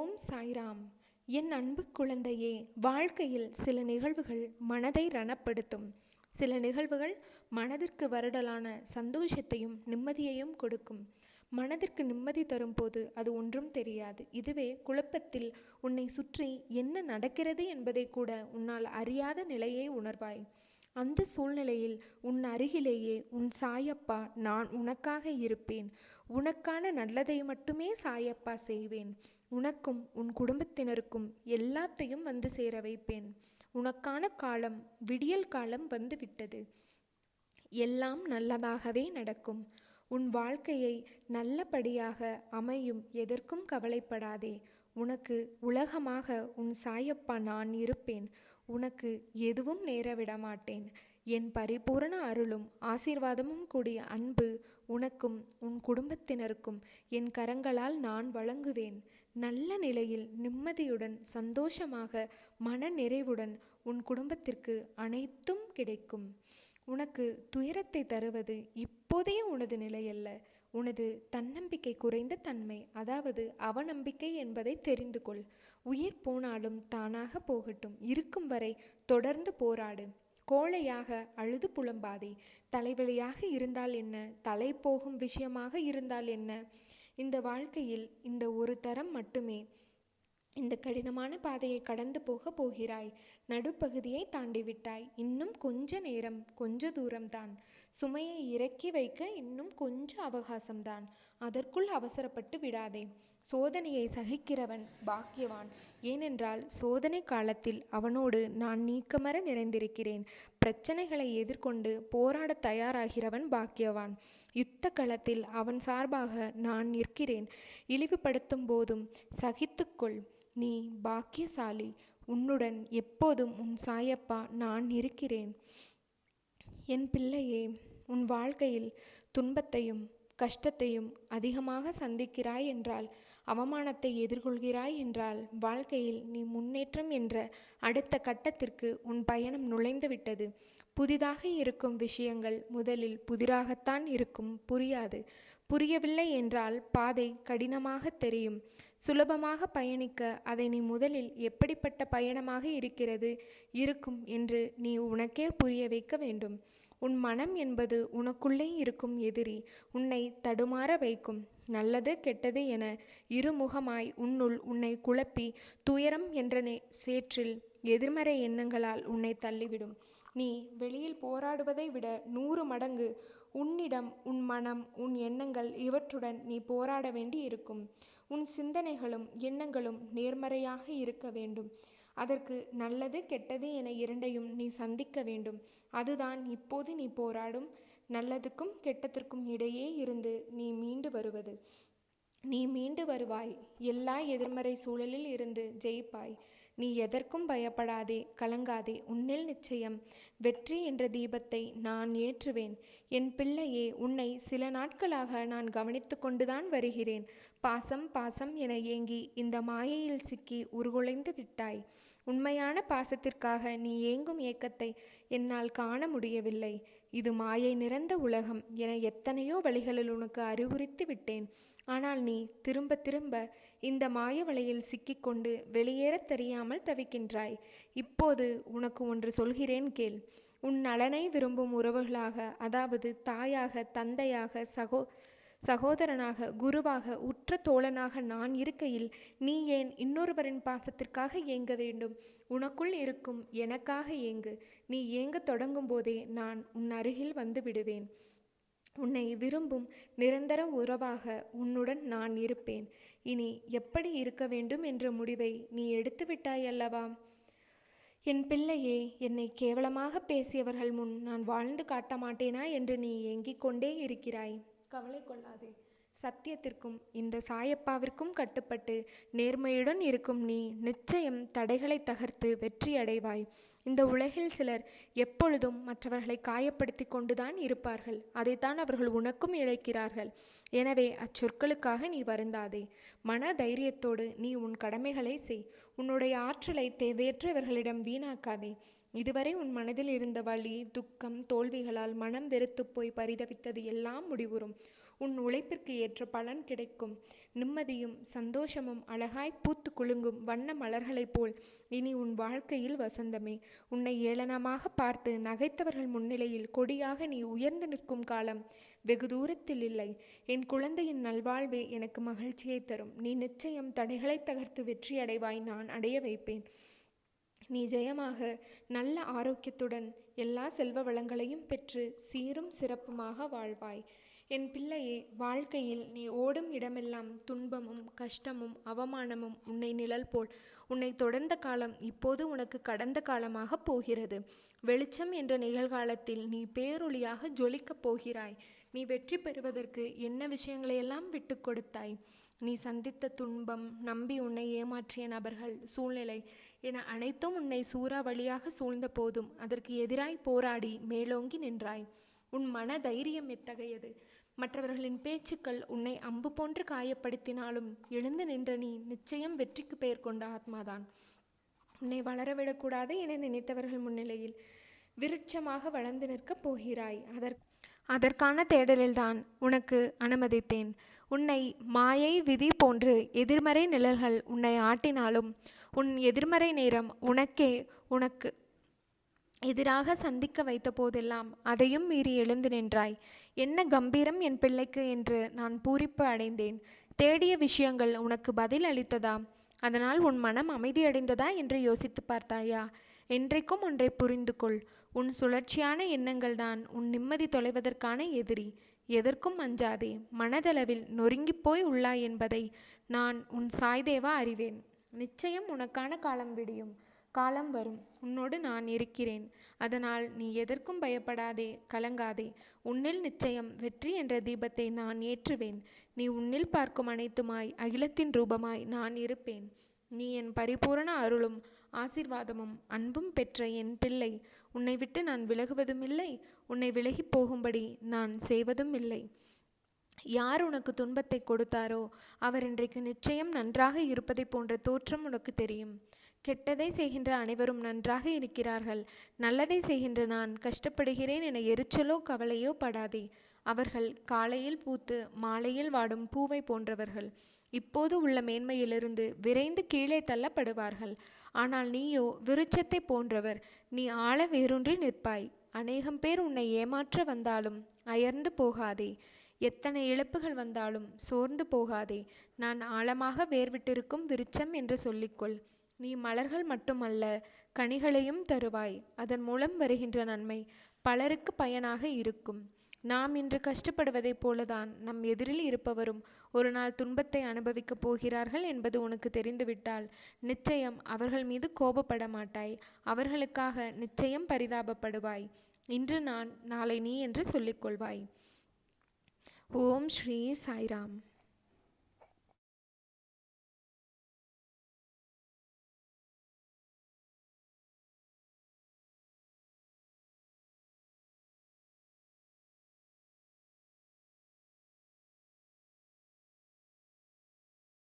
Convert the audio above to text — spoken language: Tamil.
ஓம் சாய்ராம். என் அன்பு குழந்தையே வாழ்க்கையில் சில நிகழ்வுகள் மனதை ரணப்படுத்தும். சில நிகழ்வுகள் மனதிற்கு வருடலான சந்தோஷத்தையும் நிம்மதியையும் கொடுக்கும். மனதிற்கு நிம்மதி தரும்போது அது ஒன்றும் தெரியாது. இதுவே குழப்பத்தில் உன்னை சுற்றி என்ன நடக்கிறது என்பதை கூட உன்னால் அறியாத நிலையை உணர்வாய். அந்த சூழ்நிலையில் உன் அருகிலேயே உன் சாயப்பா நான் உனக்காக இருப்பேன். உனக்கான நல்லதை மட்டுமே சாயப்பா செய்வேன். உனக்கும் உன் குடும்பத்தினருக்கும் எல்லாத்தையும் வந்து சேர வைப்பேன். உனக்கான காலம் விடியல் காலம் வந்து விட்டது. எல்லாம் நல்லதாகவே நடக்கும். உன் வாழ்க்கையை நல்லபடியாக அமையும் எதற்கும் கவலைப்படாதே. உனக்கு உலகமாக உன் சாயப்பா நான் இருப்பேன். உனக்கு எதுவும் நேர விட மாட்டேன் என் பரிபூரண அருளும் ஆசீர்வாதமும் கூடிய அன்பு உனக்கும் உன் குடும்பத்தினருக்கும் என் கரங்களால் நான் வழங்குவேன். நல்ல நிலையில் நிம்மதியுடன் சந்தோஷமாக மன நிறைவுடன் உன் குடும்பத்திற்கு அனைத்தும் கிடைக்கும். உனக்கு துயரத்தை தருவது இப்போதைய உனது நிலையல்ல. உனது தன்னம்பிக்கை குறைந்த தன்மை அதாவது அவநம்பிக்கை என்பதை தெரிந்து கொள் உயிர் போனாலும் தானாக போகட்டும். இருக்கும் வரை தொடர்ந்து போராடு. கோழையாக அழுது புலம்பாதே. தலைவலியாக இருந்தால் என்ன? தலை போகும் விஷயமாக இருந்தால் என்ன? இந்த வாழ்க்கையில் இந்த ஒரு தரம் மட்டுமே. இந்த கடினமான பாதையை கடந்து போக போகிறாய். நடுப்பகுதியை தாண்டி விட்டாய் இன்னும் கொஞ்ச நேரம் கொஞ்ச தூரம்தான். சுமையை இறக்கி வைக்க இன்னும் கொஞ்சம் அவகாசம்தான். அதற்குள் அவசரப்பட்டு விடாதே. சோதனையை சகிக்கிறவன் பாக்கியவான். ஏனென்றால் சோதனை காலத்தில் அவனோடு நான் நீக்கமர நிறைந்திருக்கிறேன். பிரச்சனைகளை எதிர்கொண்டு போராட தயாராகிறவன் பாக்கியவான். யுத்த களத்தில் அவன் சார்பாக நான் நிற்கிறேன். இழிவுபடுத்தும் போதும் சகித்துக்கொள். நீ பாக்கியசாலி. உன்னுடன் எப்போதும் உன் சாயப்பா நான் இருக்கிறேன். என் பிள்ளையே உன் வாழ்க்கையில் துன்பத்தையும் கஷ்டத்தையும் அதிகமாக சந்திக்கிறாய் என்றால் அவமானத்தை எதிர்கொள்கிறாய் என்றால் வாழ்க்கையில் நீ முன்னேற்றம் என்ற அடுத்த கட்டத்திற்கு உன் பயணம் நுழைந்துவிட்டது புதிதாக இருக்கும் விஷயங்கள் முதலில் புதிராகத்தான் இருக்கும் புரியாது. புரியவில்லை என்றால் பாதை கடினமாக தெரியும். சுலபமாக பயணிக்க அதை நீ முதலில் எப்படிப்பட்ட பயணமாக இருக்கிறது இருக்கும் என்று நீ உனக்கே புரிய வைக்க வேண்டும். உன் மனம் என்பது உனக்குள்ளே இருக்கும் எதிரி உன்னை தடுமாற வைக்கும். நல்லது கெட்டது என இருமுகமாய் உன்னுள் உன்னை குழப்பி துயரம் என்ற சேற்றில் எதிர்மறை எண்ணங்களால் உன்னை தள்ளிவிடும். நீ வெளியில் போராடுவதை விட நூறு மடங்கு உன்னிடம் உன் மனம் உன் எண்ணங்கள் இவற்றுடன் நீ போராட வேண்டி இருக்கும் உன் சிந்தனைகளும் எண்ணங்களும் நேர்மறையாக இருக்க வேண்டும். அதற்கு நல்லது கெட்டது என இரண்டையும் நீ சந்திக்க வேண்டும். அதுதான் இப்போது நீ போராடும். நல்லதுக்கும் கெட்டத்திற்கும் இடையே இருந்து நீ மீண்டு வருவது. நீ மீண்டு வருவாய். எல்லா எதிர்மறை சூழலில் இருந்து ஜெயிப்பாய். நீ எதற்கும் பயப்படாதே கலங்காதே. உன்னில் நிச்சயம் வெற்றி என்ற தீபத்தை நான் ஏற்றுவேன். என் பிள்ளையே உன்னை சில நாட்களாக நான் கவனித்து கொண்டுதான் வருகிறேன். பாசம் பாசம் என ஏங்கி இந்த மாயையில் சிக்கி உருகுலைந்து விட்டாய். உண்மையான பாசத்திற்காக நீ ஏங்கும் ஏக்கத்தை என்னால் காண முடியவில்லை. இது மாயை நிறைந்த உலகம் என எத்தனையோ வழிகளில் உனக்கு அறிவுறுத்தி விட்டேன். ஆனால் நீ திரும்ப திரும்ப இந்த மாய வலையில் சிக்கிக்கொண்டு வெளியேறத் தெரியாமல் தவிக்கின்றாய். இப்போது உனக்கு ஒன்று சொல்கிறேன் கேள். உன் நலனை விரும்பும் உறவுகளாக அதாவது தாயாக தந்தையாக சகோ சகோதரனாக குருவாக உற்ற தோழனாக நான் இருக்கையில் நீ ஏன் இன்னொருவரின் பாசத்திற்காக ஏங்க வேண்டும்? உனக்குள் இருக்கும் எனக்காக ஏங்கு. நீ ஏங்க தொடங்கும் போதே நான் உன் அருகில் வந்து விடுவேன். உன்னை விரும்பும் நிரந்தர உறவாக உன்னுடன் நான் இருப்பேன். இனி எப்படி இருக்க வேண்டும் என்ற முடிவை நீ எடுத்து விட்டாய் அல்லவா? என் பிள்ளையே என்னை கேவலமாக பேசியவர்கள் முன் நான் வாழ்ந்து காட்ட மாட்டேனா என்று நீ ஏங்கிக் கொண்டே இருக்கிறாய். கவலை கொள்ளாதே. சத்தியத்திற்கும் இந்த சாயப்பாவிற்கும் கட்டுப்பட்டு நேர்மையுடன் இருக்கும் நீ நிச்சயம் தடைகளை தகர்த்து வெற்றி அடைவாய். இந்த உலகில் சிலர் எப்பொழுதும் மற்றவர்களை காயப்படுத்தி கொண்டுதான் இருப்பார்கள். அதைத்தான் அவர்கள் உனக்கும் இழைக்கிறார்கள். எனவே அச்சொற்களுக்காக நீ வருந்தாதே. மன தைரியத்தோடு நீ உன் கடமைகளை செய். உன்னுடைய ஆற்றலை தேவையற்றவர்களிடம் வீணாக்காதே. இதுவரை உன் மனதில் இருந்த வலி துக்கம் தோல்விகளால் மனம் வெறுத்து போய் பரிதவித்தது எல்லாம் முடிவுறும். உன் உழைப்பிற்கு ஏற்ற பலன் கிடைக்கும். நிம்மதியும் சந்தோஷமும் அழகாய் பூத்து குலுங்கும் வண்ண மலர்களைப் போல் இனி உன் வாழ்க்கையில் வசந்தமே. உன்னை ஏளனமாக பார்த்து நகைத்தவர்கள் முன்னிலையில் கொடியாக நீ உயர்ந்து நிற்கும் காலம் வெகு தூரத்தில் இல்லை. என் குழந்தையின் நல்வாழ்வே எனக்கு மகிழ்ச்சியை தரும். நீ நிச்சயம் தடைகளை தகர்த்து வெற்றி அடைவாய் நான் அடைய வைப்பேன். நீ ஜெயமாக நல்ல ஆரோக்கியத்துடன் எல்லா செல்வ வளங்களையும் பெற்று சீரும் சிறப்புமாக வாழ்வாய். என் பிள்ளையே வாழ்க்கையில் நீ ஓடும் இடமெல்லாம் துன்பமும் கஷ்டமும் அவமானமும் உன்னை நிழல் போல். உன்னை தொடர்ந்த காலம் இப்போது உனக்கு கடந்த காலமாக போகிறது. வெளிச்சம் என்ற நிகழ்காலத்தில் நீ பேரொளியாக ஜொலிக்கப் போகிறாய். நீ வெற்றி பெறுவதற்கு என்ன விஷயங்களையெல்லாம் விட்டு கொடுத்தாய்? நீ சந்தித்த துன்பம் நம்பி உன்னை ஏமாற்றிய நபர்கள் சூழ்நிலை என அனைத்தும் உன்னை சூறாவளியாக சூழ்ந்த போதும் அதற்கு எதிராய் போராடி மேலோங்கி நின்றாய். உன் மன தைரியம் எத்தகையது? மற்றவர்களின் பேச்சுக்கள் உன்னை அம்பு போன்று காயப்படுத்தினாலும் எழுந்து நின்ற நீ நிச்சயம் வெற்றிக்கு பெயர் கொண்ட ஆத்மாதான். உன்னை வளரவிடக்கூடாது என நினைத்தவர்கள் முன்னிலையில் விருட்சமாக வளர்ந்து நிற்கப் போகிறாய். அதற் அதற்கான தேடலில்தான் உனக்கு அனுமதித்தேன். உன்னை மாயை விதி போன்று எதிர்மறை நிழல்கள் உன்னை ஆட்டினாலும் உன் எதிர்மறை நேரம் உனக்கே உனக்கு எதிராக சந்திக்க வைத்த போதெல்லாம் அதையும் மீறி எழுந்து நின்றாய். என்ன கம்பீரம் என் பிள்ளைக்கு என்று நான் பூரிப்பு அடைந்தேன். தேடிய விஷயங்கள் உனக்கு பதில் அளித்ததா? அதனால் உன் மனம் அமைதியடைந்ததா என்று யோசித்து பார்த்தாயா? என்றைக்கும் ஒன்றை புரிந்து கொள். உன் சுழற்சியான எண்ணங்கள் தான் உன் நிம்மதி தொலைவதற்கான எதிரி. எதற்கும் அஞ்சாதே. மனதளவில் நொறுங்கிப் போய் உள்ளாய் என்பதை நான் உன் சாய்தேவா அறிவேன். நிச்சயம் உனக்கான காலம் விடியும். காலம் வரும். உன்னோடு நான் இருக்கிறேன். அதனால் நீ எதற்கும் பயப்படாதே கலங்காதே. உன்னில் நிச்சயம் வெற்றி என்ற தீபத்தை நான் ஏற்றுவேன். நீ உன்னில் பார்க்கும் அனைத்துமாய் அகிலத்தின் ரூபமாய் நான் இருப்பேன். நீ என் பரிபூரண அருளும் ஆசிர்வாதமும் அன்பும் பெற்ற என் பிள்ளை. உன்னை விட்டு நான் விலகுவதும் இல்லை. உன்னை விலகி போகும்படி நான் செய்வதும் இல்லை. யார் உனக்கு துன்பத்தை கொடுத்தாரோ அவர் இன்றைக்கு நிச்சயம் நன்றாக இருப்பதை போன்ற தோற்றம் உனக்கு தெரியும். கெட்டதை செய்கின்ற அனைவரும் நன்றாக இருக்கிறார்கள். நல்லதை செய்கின்ற நான் கஷ்டப்படுகிறேன் என எரிச்சலோ கவலையோ படாதே. அவர்கள் காலையில் பூத்து மாலையில் வாடும் பூவை போன்றவர்கள். இப்போது உள்ள மேன்மையிலிருந்து விரைந்து கீழே தள்ளப்படுவார்கள். ஆனால் நீயோ விருட்சத்தை போன்றவர் நீ ஆழ வேரூன்றி நிற்பாய். அநேகம் பேர் உன்னை ஏமாற்ற வந்தாலும் அயர்ந்து போகாதே. எத்தனை இழப்புகள் வந்தாலும் சோர்ந்து போகாதே. நான் ஆழமாக வேர்விட்டிருக்கும் விருட்சம் என்று சொல்லிக்கொள். நீ மலர்கள் மட்டுமல்ல கனிகளையும் தருவாய். அதன் மூலம் வருகின்ற நன்மை பலருக்கு பயனாக இருக்கும். நாம் இன்று கஷ்டப்படுவதைப் போலதான் நம் எதிரில் இருப்பவரும் ஒரு நாள் துன்பத்தை அனுபவிக்கப் போகிறார்கள் என்பது உனக்கு தெரிந்துவிட்டால் நிச்சயம் அவர்கள் மீது கோபப்பட மாட்டாய். அவர்களுக்காக நிச்சயம் பரிதாபப்படுவாய். இன்று நான் நாளை நீ என்று சொல்லிக்கொள்வாய். ஓம் ஸ்ரீ சாய்ராம்.